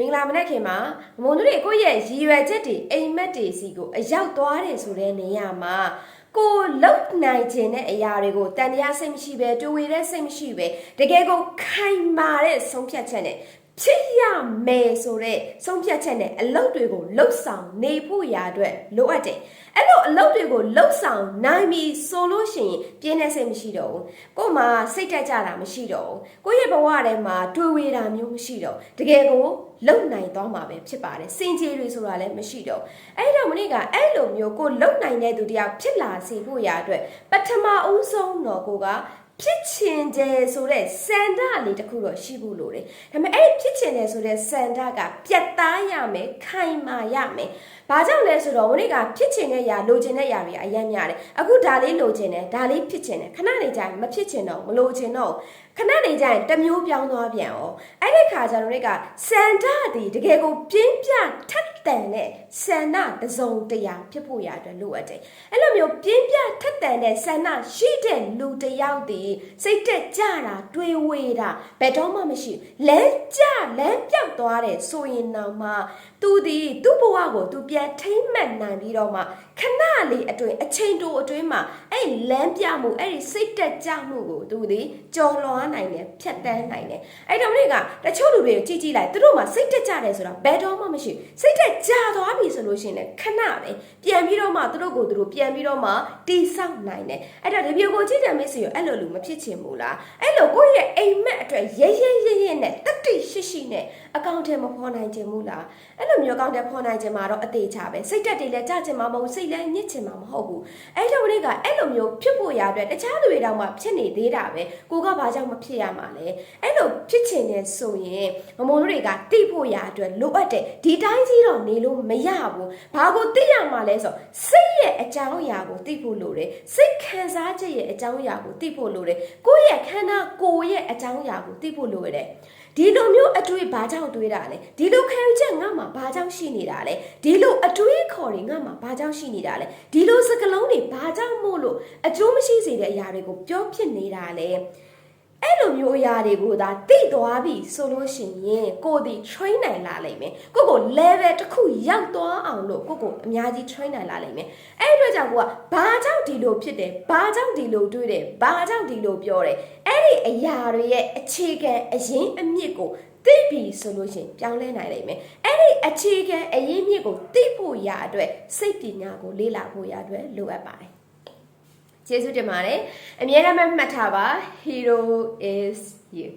မင်္ဂလာမနက်ခင်မှာမုံတို့တွေကိုယ့်ရဲ့ရည်ရွယ်ချက်တွေအိမ်မက်တွေစီကိုအရောက်သွားတယ်ဆိုတဲ့နေရာမှာကိုလုံနိုင်ခြင်းတဲ့အရာတွေကိုတန်တရားစိတ်မရှိပဲတွေးဝေတဲ့စိတ်မရှိပဲတကယ်ကိုခိုင်မာတဲ့ဆုံးဖြတ်ချက်နဲ့ ဖြစ်ရမယ်ဆိုတဲ့ဆုံးဖြတ်ချက်နဲ့အလုပ်တွေကိုလှုပ်ဆောင်နေဖို့ရာအတွက်လိုအပ်တယ်အဲ့လိုအလုပ်တွေကိုလှုပ်ဆောင်နိုင်ပြီဆိုလို့ရှိရင်ပြင်းတဲ့စိတ်မရှိတော့ဘူးကို့မှာစိတ်တက်ကြတာမရှိတော့ဘူးကိုယ့်ရဲ့ဘဝထဲမှာတွေးဝေတာမျိုးမရှိတော့ဘူးတကယ်ကိုလုံနိုင်သွားမှာပဲဖြစ်ပါတယ်စင်ကြေတွေဆိုတာလည်းမရှိတော့အဲ့တော့မနေ့ကအဲ့လိုမျိုးကိုလုံနိုင်တဲ့သူတရားဖြစ်လာစေဖို့ရာအတွက်ပထမဦးဆုံးတော့ကိုက ဖြစ်ချင်တယ်ဆိုတဲ့စန္ဒလေးတစ်ခုတော့ရှိဖို့လိုတယ်ဒါပေမဲ့အဲ့ဖြစ်ချင်တယ်ဆိုတဲ့စန္ဒကပြတ်သားရမယ်ခိုင်မာရမယ်ဘာကြောင့်လဲဆိုတော့ဝိနည်းကဖြစ်ချင်တဲ့ຢာလိုချင်တဲ့ຢာတွေအရင်များတယ်အခုဒါလေးလိုချင်တယ်ဒါလေးဖြစ်ချင်တယ်ခဏနေကြရင်မဖြစ်ချင်တော့မလိုချင်တော့ခဏနေကြရင်တစ်မျိုးပြောင်းသွားပြန်အောင်အဲ့ဒီခါကျတော့တွေကစန္ဒသည်တကယ်ကိုပြင်းပြထက် တန်တဲ့ဆန္ဒတစ်စုံတရာဖြစ်ဖို့ရအတွက်လိုအပ်တယ်အဲ့လိုမျိုးပြင်းပြထက်တန်တဲ့ဆန္ဒရှိတဲ့လူတစ်ယောက်ဒီစိတ်တက်ကြတာတွေးဝေတာဘယ်တော့မှမရှိလမ်းကျလမ်းပြောက်သွားတယ်ဆိုရင်တော့မှသူဒီသူ့ဘဝကိုသူပြန်ထိမ့်မှတ်နိုင်ပြီးတော့မှခဏလေးအတွင်းအချိန်တိုအတွင်းမှာအဲ့ဒီလမ်းပြမှုအဲ့ဒီစိတ်တက်ကြမှုကိုသူဒီကြော်လွှားနိုင်တယ်ဖြတ်တန်းနိုင်တယ်အဲ့တော့မင်းကတချို့လူတွေကိုကြည့်ကြည့်လိုက်သူတို့မှစိတ်တက်ကြတယ်ဆိုတာဘယ်တော့မှမရှိစိတ်တက်ကြသွားပြီဆိုလို့ရှိရင်လည်းခဏပဲပြန်ပြီးတော့မှသူတို့ကိုသူတို့ပြန်ပြီးတော့မှတိဆောက်နိုင်တယ်အဲ့တော့ဒီပြေကိုကြည့်တယ်မေ့စီရောအဲ့လိုလူမဖြစ်ချင်ဘူးလားအဲ့လိုကိုယ့်ရဲ့အိမ်မက်အတွက်ရဲရဲရဲရဲနဲ့တတိရှိရှိနဲ့အကောင့်ထဲမဖော်နိုင်ချင်ဘူးလားအဲ့လိုမျိုးအကောင့်ထဲဖော်နိုင်ချင်မှာတော့အသေးချပဲစိတ်တက်တွေလည်းကြချင်မှာမဟုတ်စိတ်လည်းညစ်ချင်မှာမဟုတ်ဘူးအဲ့တော့ဒီကအဲ့လိုမျိုးဖြစ်ဖို့ရအတွက်တခြားလူတွေတောင်မှဖြစ်နေသေးတာပဲကိုကဘာကြောင့်မဖြစ်ရမှာလဲအဲ့လိုဖြစ်ချင်နေဆိုရင်မမုံတို့တွေကတိဖို့ရအတွက်လိုအပ်တယ်ဒီတိုင်းကြီးတော့နေလို့မရဘူးဘာကိုသိရမှာလဲဆိုစိတ်ရဲ့အကြောင်းအရာကိုသိဖို့လိုတယ်စိတ်ခံစားချက်ရဲ့အကြောင်းအရာကိုသိဖို့လိုတယ်ကိုယ့်ရဲ့ခန္ဓာကိုယ်ရဲ့အကြောင်းအရာကိုသိဖို့လိုရတယ်ဒီလိုမျိုးအတွေ့ဘာကြောင့်တွေးတာလဲဒီလိုခံယူချက်ငါ့မှာဘာကြောင့်ရှိနေတာလဲဒီလိုအတွေးခေါ်တွေငါ့မှာဘာကြောင့်ရှိနေတာလဲဒီလိုစကလုံးတွေဘာကြောင့်မို့လို့အကျိုးမရှိစေတဲ့အရာတွေကိုပြောဖြစ်နေတာလဲ အဲ့လိုမျိုးအရာတွေကိုသာသိသွားပြီဆိုလို့ရှိရင်ကိုယ်ဒီ train နိုင်လာလိမ့်မယ်ကိုကို level တစ်ခုရောက်သွားအောင်လို့ကိုကိုအများကြီး train နိုင်လာလိမ့်မယ်အဲ့ဒီအတွက်ကြောင့်ကိုကဘာကြောင့်ဒီလိုဖြစ်တယ်ဘာကြောင့်ဒီလိုတွေးတယ်ဘာကြောင့်ဒီလိုပြောတယ်အဲ့ဒီအရာတွေရဲ့အခြေခံအရင်အမြစ်ကိုသိပြီဆိုလို့ရှိရင်ပြောင်းလဲနိုင်လိမ့်မယ်အဲ့ဒီအခြေခံအရင်မြစ်ကိုသိဖို့ရအတွက်စိတ်ပညာကိုလေ့လာဖို့ရအတွက်လိုအပ်ပါတယ် ကျေးဇူးတင်ပါတယ်အမြဲတမ်းမှတ်ထားပါ hero is you